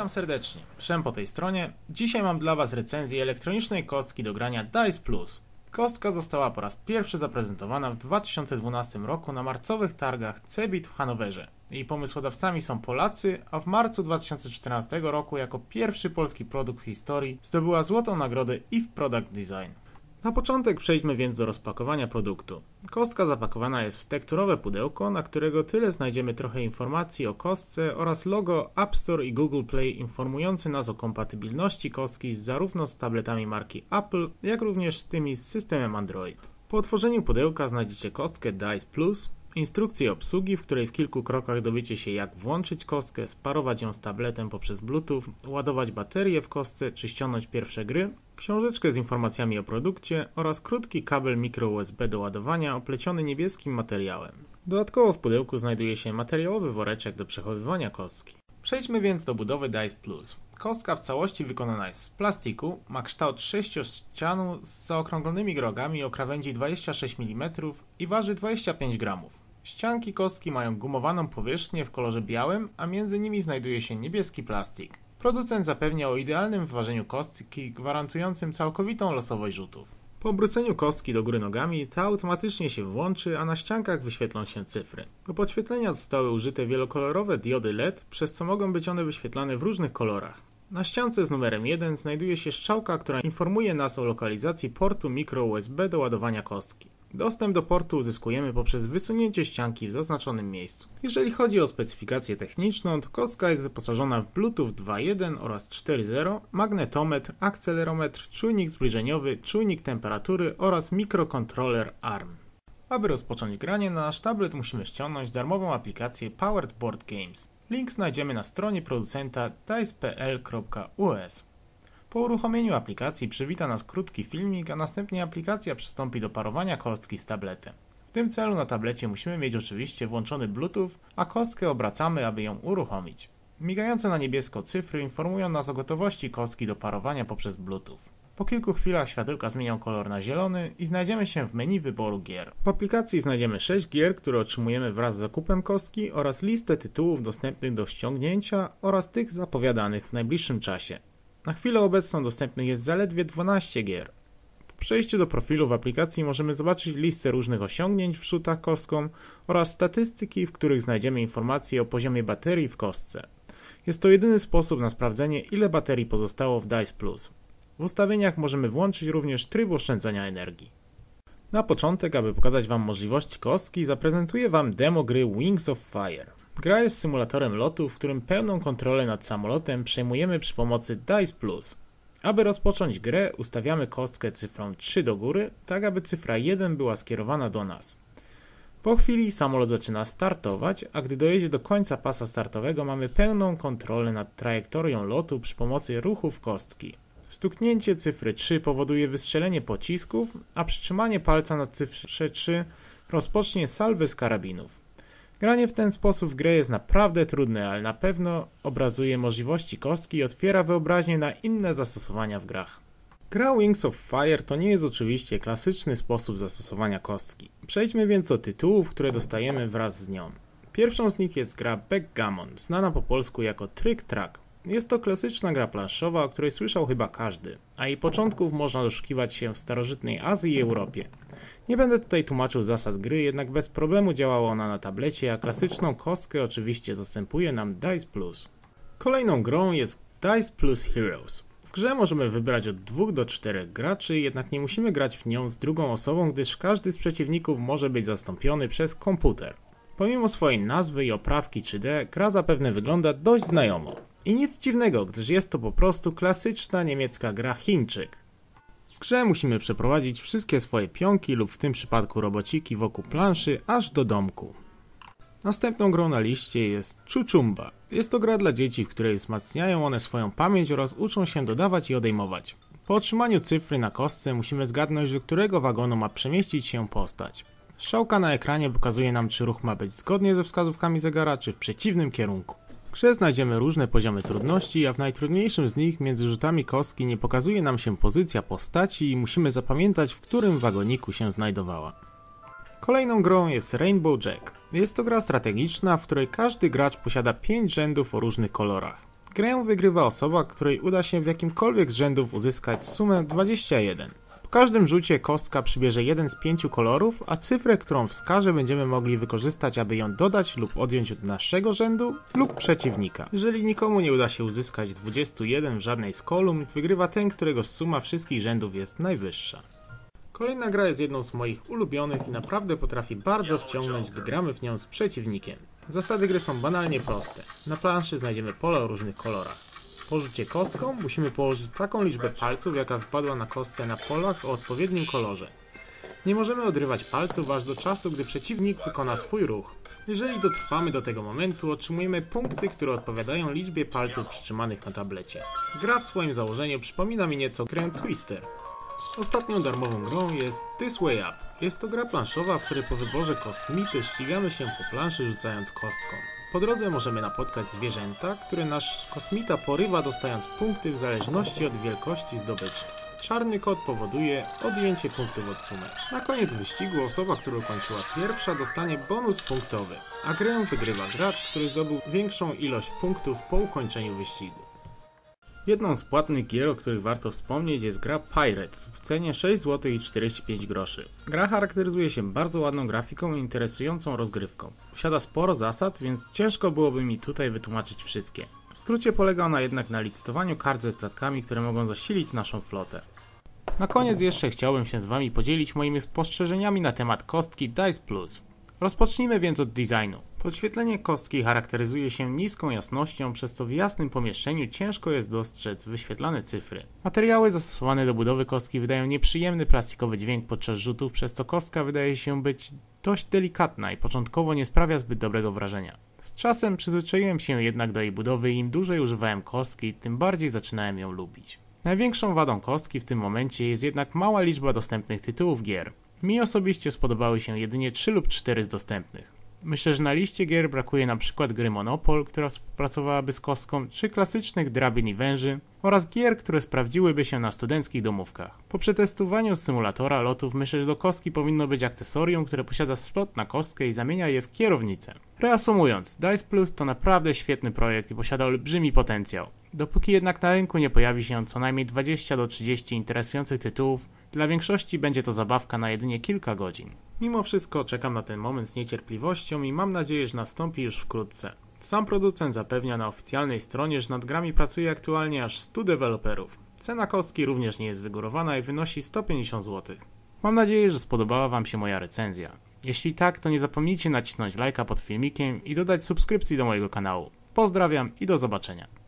Witam serdecznie, po tej stronie. Dzisiaj mam dla Was recenzję elektronicznej kostki do grania Dice Plus. Kostka została po raz pierwszy zaprezentowana w 2012 roku na marcowych targach Cebit w Hanowerze. Jej pomysłodawcami są Polacy, a w marcu 2014 roku jako pierwszy polski produkt w historii zdobyła złotą nagrodę IF Product Design. Na początek przejdźmy więc do rozpakowania produktu. Kostka zapakowana jest w tekturowe pudełko, na którego tyle znajdziemy trochę informacji o kostce oraz logo App Store i Google Play informujący nas o kompatybilności kostki zarówno z tabletami marki Apple, jak również z tymi z systemem Android. Po otworzeniu pudełka znajdziecie kostkę Dice Plus, instrukcję obsługi, w której w kilku krokach dowiecie się jak włączyć kostkę, sparować ją z tabletem poprzez Bluetooth, ładować baterię w kostce czy ściągnąć pierwsze gry, książeczkę z informacjami o produkcie oraz krótki kabel mikro USB do ładowania opleciony niebieskim materiałem. Dodatkowo w pudełku znajduje się materiałowy woreczek do przechowywania kostki. Przejdźmy więc do budowy Dice Plus. Kostka w całości wykonana jest z plastiku, ma kształt sześciościanu z zaokrąglonymi grogami o krawędzi 26 mm i waży 25 gramów. Ścianki kostki mają gumowaną powierzchnię w kolorze białym, a między nimi znajduje się niebieski plastik. Producent zapewnia o idealnym wyważeniu kostki, gwarantującym całkowitą losowość rzutów. Po obróceniu kostki do góry nogami, ta automatycznie się włączy, a na ściankach wyświetlą się cyfry. Do podświetlenia zostały użyte wielokolorowe diody LED, przez co mogą być one wyświetlane w różnych kolorach. Na ściance z numerem 1 znajduje się strzałka, która informuje nas o lokalizacji portu micro USB do ładowania kostki. Dostęp do portu uzyskujemy poprzez wysunięcie ścianki w zaznaczonym miejscu. Jeżeli chodzi o specyfikację techniczną, to kostka jest wyposażona w Bluetooth 2.1 oraz 4.0, magnetometr, akcelerometr, czujnik zbliżeniowy, czujnik temperatury oraz mikrokontroler ARM. Aby rozpocząć granie, na nasz tablet musimy ściągnąć darmową aplikację Powered Board Games. Link znajdziemy na stronie producenta dice.pl.us. Po uruchomieniu aplikacji przywita nas krótki filmik, a następnie aplikacja przystąpi do parowania kostki z tabletem. W tym celu na tablecie musimy mieć oczywiście włączony Bluetooth, a kostkę obracamy, aby ją uruchomić. Migające na niebiesko cyfry informują nas o gotowości kostki do parowania poprzez Bluetooth. Po kilku chwilach światełka zmienią kolor na zielony i znajdziemy się w menu wyboru gier. W aplikacji znajdziemy 6 gier, które otrzymujemy wraz z zakupem kostki oraz listę tytułów dostępnych do ściągnięcia oraz tych zapowiadanych w najbliższym czasie. Na chwilę obecną dostępnych jest zaledwie 12 gier. Po przejściu do profilu w aplikacji możemy zobaczyć listę różnych osiągnięć w rzutach kostką oraz statystyki, w których znajdziemy informacje o poziomie baterii w kostce. Jest to jedyny sposób na sprawdzenie ile baterii pozostało w Dice Plus. W ustawieniach możemy włączyć również tryb oszczędzania energii. Na początek, aby pokazać Wam możliwości kostki, zaprezentuję Wam demo gry Wings of Fire. Gra jest symulatorem lotu, w którym pełną kontrolę nad samolotem przejmujemy przy pomocy Dice Plus. Aby rozpocząć grę, ustawiamy kostkę cyfrą 3 do góry, tak aby cyfra 1 była skierowana do nas. Po chwili samolot zaczyna startować, a gdy dojedzie do końca pasa startowego mamy pełną kontrolę nad trajektorią lotu przy pomocy ruchów kostki. Stuknięcie cyfry 3 powoduje wystrzelenie pocisków, a przytrzymanie palca na cyfrze 3 rozpocznie salwy z karabinów. Granie w ten sposób w grę jest naprawdę trudne, ale na pewno obrazuje możliwości kostki i otwiera wyobraźnię na inne zastosowania w grach. Gra Wings of Fire to nie jest oczywiście klasyczny sposób zastosowania kostki. Przejdźmy więc do tytułów, które dostajemy wraz z nią. Pierwszą z nich jest gra Backgammon, znana po polsku jako Trick Track. Jest to klasyczna gra planszowa, o której słyszał chyba każdy, a jej początków można doszukiwać się w starożytnej Azji i Europie. Nie będę tutaj tłumaczył zasad gry, jednak bez problemu działała ona na tablecie, a klasyczną kostkę oczywiście zastępuje nam Dice Plus. Kolejną grą jest Dice Plus Heroes. W grze możemy wybrać od 2 do 4 graczy, jednak nie musimy grać w nią z drugą osobą, gdyż każdy z przeciwników może być zastąpiony przez komputer. Pomimo swojej nazwy i oprawki 3D, gra zapewne wygląda dość znajomo. I nic dziwnego, gdyż jest to po prostu klasyczna niemiecka gra Chińczyk. W grze musimy przeprowadzić wszystkie swoje pionki lub w tym przypadku robociki wokół planszy aż do domku. Następną grą na liście jest Chuchumba. Jest to gra dla dzieci, w której wzmacniają one swoją pamięć oraz uczą się dodawać i odejmować. Po otrzymaniu cyfry na kostce musimy zgadnąć, do którego wagonu ma przemieścić się postać. Strzałka na ekranie pokazuje nam, czy ruch ma być zgodnie ze wskazówkami zegara, czy w przeciwnym kierunku. Grze znajdziemy różne poziomy trudności, a w najtrudniejszym z nich między rzutami kostki nie pokazuje nam się pozycja postaci i musimy zapamiętać, w którym wagoniku się znajdowała. Kolejną grą jest Rainbow Jack. Jest to gra strategiczna, w której każdy gracz posiada 5 rzędów o różnych kolorach. Grę wygrywa osoba, której uda się w jakimkolwiek z rzędów uzyskać sumę 21. Po każdym rzucie kostka przybierze jeden z pięciu kolorów, a cyfrę, którą wskaże będziemy mogli wykorzystać, aby ją dodać lub odjąć od naszego rzędu lub przeciwnika. Jeżeli nikomu nie uda się uzyskać 21 w żadnej z kolumn, wygrywa ten, którego suma wszystkich rzędów jest najwyższa. Kolejna gra jest jedną z moich ulubionych i naprawdę potrafi bardzo wciągnąć, gdy gramy w nią z przeciwnikiem. Zasady gry są banalnie proste. Na planszy znajdziemy pole o różnych kolorach. Po rzucie kostką musimy położyć taką liczbę palców, jaka wpadła na kostce na polach o odpowiednim kolorze. Nie możemy odrywać palców aż do czasu, gdy przeciwnik wykona swój ruch. Jeżeli dotrwamy do tego momentu, otrzymujemy punkty, które odpowiadają liczbie palców przytrzymanych na tablecie. Gra w swoim założeniu przypomina mi nieco grę Twister. Ostatnią darmową grą jest This Way Up. Jest to gra planszowa, w której po wyborze kosmity ścigamy się po planszy rzucając kostką. Po drodze możemy napotkać zwierzęta, które nasz kosmita porywa dostając punkty w zależności od wielkości zdobyczy. Czarny kod powoduje odjęcie punktów od sumy. Na koniec wyścigu osoba, która ukończyła pierwsza dostanie bonus punktowy, a grę wygrywa gracz, który zdobył większą ilość punktów po ukończeniu wyścigu. Jedną z płatnych gier, o których warto wspomnieć jest gra Pirates w cenie 6 zł i 45 groszy. Gra charakteryzuje się bardzo ładną grafiką i interesującą rozgrywką. Posiada sporo zasad, więc ciężko byłoby mi tutaj wytłumaczyć wszystkie. W skrócie polega ona jednak na licytowaniu kart ze statkami, które mogą zasilić naszą flotę. Na koniec jeszcze chciałbym się z Wami podzielić moimi spostrzeżeniami na temat kostki Dice Plus. Rozpocznijmy więc od designu. Podświetlenie kostki charakteryzuje się niską jasnością, przez co w jasnym pomieszczeniu ciężko jest dostrzec wyświetlane cyfry. Materiały zastosowane do budowy kostki wydają nieprzyjemny plastikowy dźwięk podczas rzutów, przez co kostka wydaje się być dość delikatna i początkowo nie sprawia zbyt dobrego wrażenia. Z czasem przyzwyczaiłem się jednak do jej budowy i im dłużej używałem kostki, tym bardziej zaczynałem ją lubić. Największą wadą kostki w tym momencie jest jednak mała liczba dostępnych tytułów gier. Mi osobiście spodobały się jedynie 3 lub 4 z dostępnych. Myślę, że na liście gier brakuje na przykład gry Monopol, która współpracowałaby z kostką, czy klasycznych drabin i węży, oraz gier, które sprawdziłyby się na studenckich domówkach. Po przetestowaniu symulatora lotów myślę, że do kostki powinno być akcesorium, które posiada slot na kostkę i zamienia je w kierownicę. Reasumując, Dice Plus to naprawdę świetny projekt i posiada olbrzymi potencjał. Dopóki jednak na rynku nie pojawi się co najmniej 20 do 30 interesujących tytułów, dla większości będzie to zabawka na jedynie kilka godzin. Mimo wszystko czekam na ten moment z niecierpliwością i mam nadzieję, że nastąpi już wkrótce. Sam producent zapewnia na oficjalnej stronie, że nad grami pracuje aktualnie aż 100 deweloperów. Cena kostki również nie jest wygórowana i wynosi 150 zł. Mam nadzieję, że spodobała Wam się moja recenzja. Jeśli tak, to nie zapomnijcie nacisnąć lajka pod filmikiem i dodać subskrypcji do mojego kanału. Pozdrawiam i do zobaczenia.